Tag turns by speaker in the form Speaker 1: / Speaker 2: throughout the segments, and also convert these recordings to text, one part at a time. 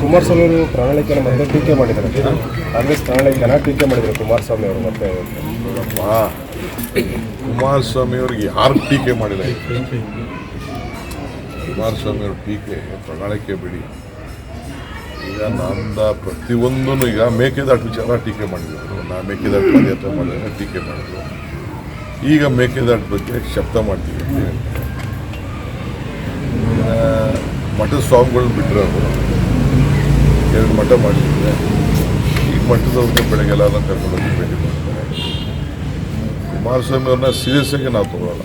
Speaker 1: ಕುಮಾರಸ್ವಾಮಿ ಅವರು ಪ್ರಣಾಳಿಕೆಯನ್ನು ಮತ್ತೆ ಟೀಕೆ ಮಾಡಿದ್ದಾರೆ. ಕಾಂಗ್ರೆಸ್ ಪ್ರಣಾಳಿಕೆನ ಟೀಕೆ ಮಾಡಿದ್ದಾರೆ ಕುಮಾರಸ್ವಾಮಿ ಅವರು ಮತ್ತೆ.
Speaker 2: ಕುಮಾರಸ್ವಾಮಿ ಅವ್ರಿಗೆ ಯಾರು ಟೀಕೆ ಮಾಡಿಲ್ಲ? ಕುಮಾರಸ್ವಾಮಿ ಅವರು ಟೀಕೆ, ಪ್ರಣಾಳಿಕೆ ಬಿಡಿ. ಈಗ ನಂದ ಪ್ರತಿಯೊಂದೂ ಈಗ ಮೇಕೆದಾಟು ವಿಚಾರ ಟೀಕೆ ಮಾಡಿದ್ರು. ನಾ ಮೇಕೆದಾಟು ಪಾದಯಾತ್ರೆ ಮಾಡಿದ್ರೆ ಟೀಕೆ ಮಾಡಿದ್ರು. ಈಗ ಮೇಕೆದಾಟು ಬಗ್ಗೆ ಶಬ್ದ ಮಾಡ್ತೀವಿ. ಮಠದ ಸ್ವಾಮಿಗಳನ್ನ ಬಿಟ್ಟರೆ ಅವರು. ಎರಡು ಮಠ ಮಾಡಿದ್ರೆ ಈ ಬೆಳಗ್ಗೆ ಅದನ್ನು ಕರ್ಕೊಂಡೋಗಿ ಭೇಟಿ ಮಾಡ್ತಾರೆ. ಕುಮಾರಸ್ವಾಮಿ ಅವ್ರನ್ನ ಸೀರಿಯಸ್ ಆಗಿ ನಾವು ತಗೊಳ್ಳಲ್ಲ.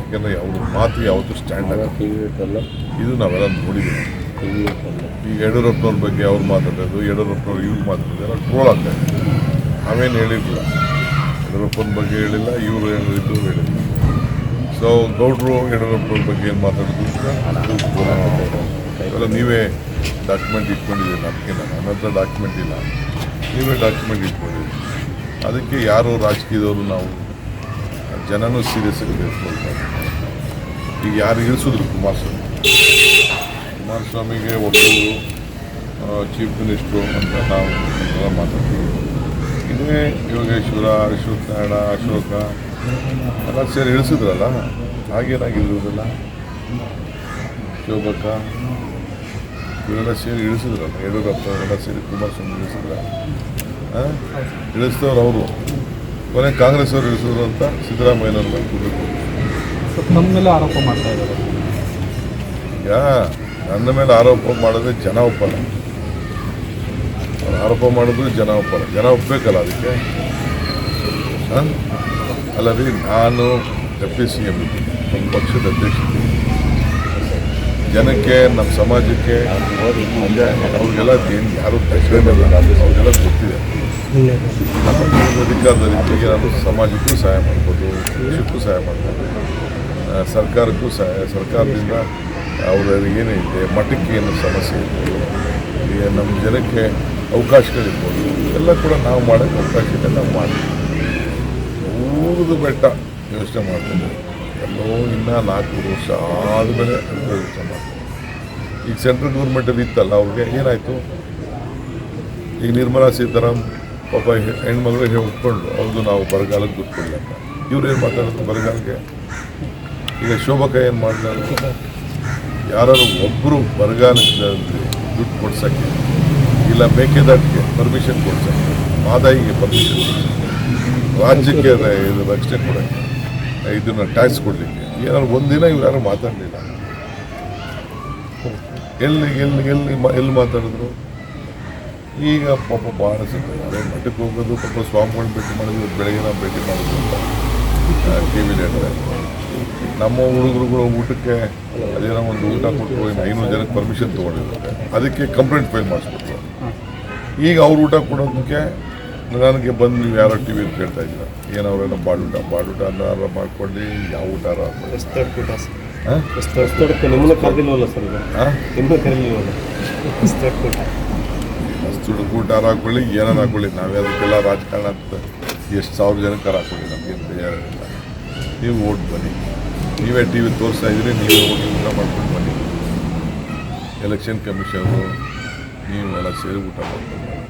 Speaker 2: ಯಾಕೆಂದರೆ ಅವ್ರ ಮಾತು ಯಾವತ್ತೂ ಸ್ಟ್ಯಾಂಡ್ ಆಗಲ್ಲ ಇದು ನಾವೆಲ್ಲ ನೋಡಿದ್ದೀವಿ. ಈಗ ಯಡಿಯೂರಪ್ಪನವ್ರ ಬಗ್ಗೆ ಅವ್ರು ಮಾತಾಡೋದು ಯಡಿಯೂರಪ್ಪನವ್ರು ಇವ್ರು ಮಾತಾಡೋದು ಎಲ್ಲ ಟ್ರೋಲ್ ಆಗ್ತಾ ಇದೆ. ನಾವೇನು ಹೇಳಿರಲಿಲ್ಲ. ಯಡಿಯೂರಪ್ಪನ ಬಗ್ಗೆ ಹೇಳಿಲ್ಲ, ಇವರು ಹೇಳಿದ್ದು ಹೇಳಿಲ್ಲ ಸೊ ಗೌಡ್ರು ಯಡಿಯೂರಪ್ಪನವ್ರ ಬಗ್ಗೆ ಏನು ಮಾತಾಡೋದು ಇವೆಲ್ಲ ನೀವೇ ಡಾಕ್ಯುಮೆಂಟ್ ಇಟ್ಕೊಂಡಿದ್ದೀರಿ ನಮಗಿಲ್ಲ ನನ್ನ ಹತ್ರ ಡಾಕ್ಯುಮೆಂಟ್ ಇಲ್ಲ. ನೀವೇ ಡಾಕ್ಯುಮೆಂಟ್ ಇಟ್ಕೊಂಡಿದ್ದೀರಿ. ಅದಕ್ಕೆ ಯಾರು ರಾಜಕೀಯದವರು ನಾವು ಜನನೂ ಸೀರಿಯಸ್ ಆಗಿ ತೆಗೆದುಕೊಳ್ತಾರೆ ಈಗ ಯಾರು ಇಳಿಸಿದ್ರು? ಕುಮಾರಸ್ವಾಮಿ. ಕುಮಾರಸ್ವಾಮಿಗೆ ಒಬ್ಬರು ಚೀಫ್ ಮಿನಿಸ್ಟ್ರು ಅಂತ ನಾವು ಮಾತಾಡ್ತೀವಿ. ಇದೇ ಯೋಗೇಶ್ವರ ಅಶ್ವತ್ಥ ನಾರಾಯಣ, ಅಶೋಕ ಎಲ್ಲ ಸೇರಿ ಇಳಿಸಿದ್ರಲ್ಲ? ಹಾಗೇನಾಗಿರುವುದಿಲ್ಲ ಶೋಭಕ್ಕ ಇವರೆಲ್ಲ ಸೇರಿ ಇಳಿಸಿದ್ರಲ್ಲ ಯಡಿಯೂರಪ್ಪ ಎಲ್ಲ ಸೇರಿ ಕುಮಾರಸ್ವಾಮಿ ಇಳಿಸಿದ್ರ ಇಳಿಸಿದವ್ರು ಅವರು. ಕೊನೆ ಕಾಂಗ್ರೆಸ್ ಅವರು ಇಳಿಸಿದ್ರು ಅಂತ ಸಿದ್ದರಾಮಯ್ಯನವ್ರ ಕೂದಲು
Speaker 3: ನಮ್ಮ ಮೇಲೆ ಆರೋಪ ಮಾಡ್ತಾ ಇದ್ದಾರೆ.
Speaker 2: ಯಾ ನನ್ನ ಮೇಲೆ ಆರೋಪ ಮಾಡಿದ್ರೆ ಜನ ಒಪ್ಪಲ್ಲ. ಅವ್ರು ಆರೋಪ ಮಾಡಿದ್ರು ಜನ ಒಪ್ಪಲ್ಲ. ಜನ ಒಪ್ಪಬೇಕಲ್ಲ ಅದಕ್ಕೆ? ಅಲ್ಲ ರೀ ನಾನು ಡೆಪ್ಟಿ ಸಿ ಎಂ ನಮ್ಮ ಪಕ್ಷದ ಅಧ್ಯಕ್ಷ. ಜನಕ್ಕೆ ನಮ್ಮ ಸಮಾಜಕ್ಕೆ ಅವ್ರಿಗೆಲ್ಲ ಏನು ಯಾರು ಅಲ್ಲ ಅವ್ರಿಗೆಲ್ಲ ಗೊತ್ತಿದೆ. ನಮ್ಮ ಅಧಿಕಾರದ ರೀತಿಗೆ ನಾನು ಸಮಾಜಕ್ಕೂ ಸಹಾಯ ಮಾಡ್ಬೋದು, ದೇಶಕ್ಕೂ ಸಹಾಯ ಮಾಡ್ಬೋದು ಸರ್ಕಾರಕ್ಕೂ ಸಹಾಯ, ಸರ್ಕಾರದಿಂದ ಅವರ ಇದೆ ಮಠಕ್ಕೆ ಏನು ಸಮಸ್ಯೆ ಇರ್ಬೋದು ನಮ್ಮ ಜನಕ್ಕೆ ಅವಕಾಶಗಳಿರ್ಬೋದು, ಎಲ್ಲ ಕೂಡ ನಾವು ಮಾಡೋಕ್ಕೆ ಅವಕಾಶ ಇದೆ ನಾವು ಮಾಡ್ತೀವಿ. ಊರದು ಬೆಟ್ಟ ಯೋಚನೆ ಮಾಡ್ತಿದ್ದೆ ಎಲ್ಲೋ ಇನ್ನೂ ನಾಲ್ಕು ವರ್ಷ ಆದಮೇಲೆ ಮಾಡ್ತೀನಿ ಈಗ ಸೆಂಟ್ರಲ್ ಗೌರ್ಮೆಂಟಲ್ಲಿ ಇತ್ತಲ್ಲ, ಅವ್ರಿಗೆ ಏನಾಯಿತು? ಈಗ ನಿರ್ಮಲಾ ಸೀತಾರಾಮ್ ಪಾಪ ಹೆಣ್ಮಗಳು ಹೇಗೆ ಒಪ್ಕೊಂಡು ಅವ್ರದ್ದು ನಾವು ಬರಗಾಲಕ್ಕೆ ಕೊಡಲಿ ಅಂತ. ಇವ್ರು ಏನು ಮಾತಾಡೋದು ಬರಗಾಲಕ್ಕೆ? ಈಗ ಶೋಭಕ ಏನು ಮಾಡಿದ್ರು ಯಾರು ಒಬ್ಬರು ಬರಗಾಲಕ್ಕೆ ದುಡ್ಡು ಕೊಡ್ಸೋಕ್ಕೆ, ಇಲ್ಲ ಮೇಕೆದಾಟಿಗೆ ಪರ್ಮಿಷನ್ ಕೊಡ್ಸೋಕ್ಕೆ, ಮಾದಾಯಿಗೆ ಪರ್ಮಿಷನ್ ರಾಜ್ಯಕ್ಕೆ ರಕ್ಷಣೆ ಕೊಡೋಕ್ಕೆ. ಇದನ್ನು ಟ್ಯಾಕ್ಸ್ ಕೊಡಲಿಕ್ಕೆ. ಏನಾದ್ರು ಒಂದಿನ ಇವ್ರು ಯಾರು ಮಾತಾಡಲಿಲ್ಲ. ಎಲ್ಲಿ ಎಲ್ಲಿ ಎಲ್ಲಿ ಎಲ್ಲಿ ಮಾತಾಡಿದ್ರು? ಈಗ ಪಾಪ ಭಾಳ ಸಿಗ್ತದೆ. ಮಠಕ್ಕೆ ಹೋಗೋದು, ಪಾಪ ಸ್ವಾಮಿಗಳನ್ನ ಭೇಟಿ ಮಾಡೋದು ಇವತ್ತು ಬೆಳಗ್ಗೆ ನಾವು ಭೇಟಿ ಮಾಡೋದು ಅಂತ. ಟಿ ವಿಲಿ ಹೇಳಿದ್ರೆ ನಮ್ಮ ಹುಡುಗರುಗಳು ಊಟಕ್ಕೆ ಅದೇನೋ ಒಂದು ಊಟ ಕೊಟ್ಟು ಇನ್ನು ಐನೂರು ಜನಕ್ಕೆ ಪರ್ಮಿಷನ್ ತೊಗೊಂಡಿದ್ದಾರೆ. ಅದಕ್ಕೆ ಕಂಪ್ಲೇಂಟ್ ಫೈಲ್ ಮಾಡಿಸ್ಬಿಟ್ರು. ಈಗ ಅವ್ರು ಊಟ ಕೊಡೋದಕ್ಕೆ ನನಗೆ ಬಂದು ನೀವು ಯಾರೋ ಟಿ ವಿಯಲ್ಲಿ ಕೇಳ್ತಾ ಇದ್ದೀರ? ಏನು ಅವರೇನೋ ಬಾಡೂಟ? ಬಾಡೂಟ ಅನ್ನಾರ ಮಾಡ್ಕೊಂಡು ಯಾವ ಊಟಾರ ಊಟ ಊಟಾರ ಹಾಕೊಳ್ಳಿ ಏನಾರು ಹಾಕೊಳ್ಳಿ ನಾವೇ ಅದಕ್ಕೆಲ್ಲ ರಾಜಕಾರಣ ಅಂತ ಎಷ್ಟು ಸಾವಿರ ಜನಕ್ಕೆ ಹಾಕೊಳ್ಳಿ ನಮಗೇನು ಬೇಜಾರಿಲ್ಲ ನೀವು ಓಟ್ ಬನ್ನಿ. ನೀವೇ ಟಿ ವಿ ತೋರಿಸ್ತಾ ಇದ್ದೀರಿ ನೀವೇ ಹೋಗಿ ಊಟ ಮಾಡ್ಕೊಂಡು ಬನ್ನಿ. ಎಲೆಕ್ಷನ್ ಕಮಿಷನರು ನೀವೆಲ್ಲ ಸೇರಿ ಊಟ ಮಾಡ್ಕೊಂಡು ಬನ್ನಿ.